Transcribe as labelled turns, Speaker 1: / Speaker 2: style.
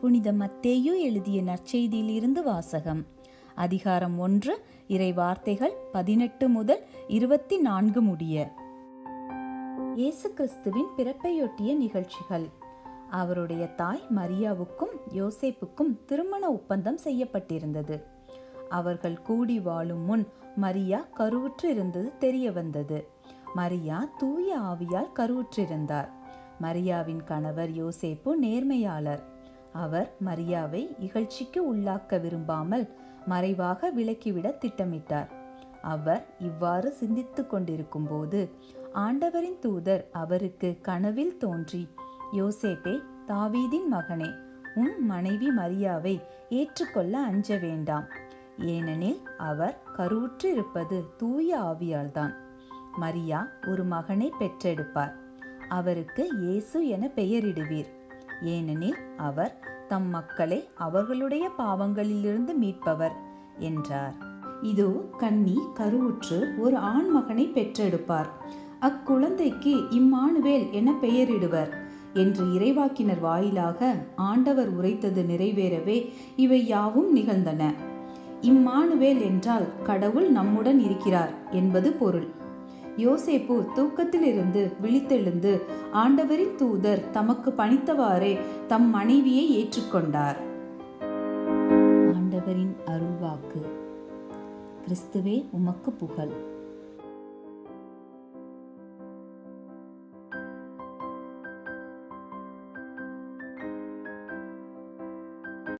Speaker 1: புனித மத்தேயு எழுதிய நற்செய்தியிலிருந்து வாசகம். அதிகாரம் ஒன்று இறை வார்த்தைகள் பதினெட்டு முதல் இருபத்தி நான்கு முடிய. இயேசு கிறிஸ்துவின் பிறப்பையொட்டிய நிகழ்ச்சிகள். அவருடைய தாய் மரியாவுக்கும் யோசேப்புக்கும் திருமண ஒப்பந்தம் செய்யப்பட்டிருந்தது. அவர்கள் கூடி வாழும் முன் மரியா கருவுற்று இருந்தது தெரிய வந்தது மரியா தூய ஆவியால் கருவுற்றிருந்தார். மரியாவின் கணவர் யோசேப்பு நேர்மையாளர். அவர் மரியாவை இகழ்ச்சிக்கு உள்ளாக்க விரும்பாமல் மறைவாக விலக்கிவிட திட்டமிட்டார். அவர் இவ்வாறு சிந்தித்து கொண்டிருக்கும் போது ஆண்டவரின் தூதர் அவருக்கு கனவில் தோன்றி யோசேப்பே தாவீதின் மகனே உன் மனைவி மரியாவை ஏற்றுக்கொள்ள அஞ்ச வேண்டாம். ஏனெனில் அவர் கருவுற்றிருப்பது தூய ஆவியால்தான். மரியா ஒரு மகனை பெற்றெடுப்பார். அவருக்கு இயேசு என பெயரிடுவீர். ஏனெனில் அவர் தம் மக்களை அவர்களுடைய பாவங்களிலிருந்து மீட்பவர் என்றார். இதோ கன்னி கருவுற்று ஒரு ஆண் மகனை பெற்றெடுப்பார். அக்குழந்தைக்கு இம்மானுவேல் என பெயரிடுவர் என்று இறைவாக்கினர் வாயிலாக ஆண்டவர் உரைத்தது நிறைவேறவே இவை யாவும் நிகழ்ந்தன. இம்மானுவேல் என்றால் கடவுள் நம்முடன் இருக்கிறார் என்பது பொருள். யோசேப்பு தூக்கத்திலிருந்து விழித்தெழுந்து ஆண்டவரின் தூதர் தமக்கு பணித்தவாறே தம் மனைவியை ஏற்றுக்கொண்டார். ஆண்டவரின் அருள்வாக்கு. கிறிஸ்துவே உமக்கு புகழ்.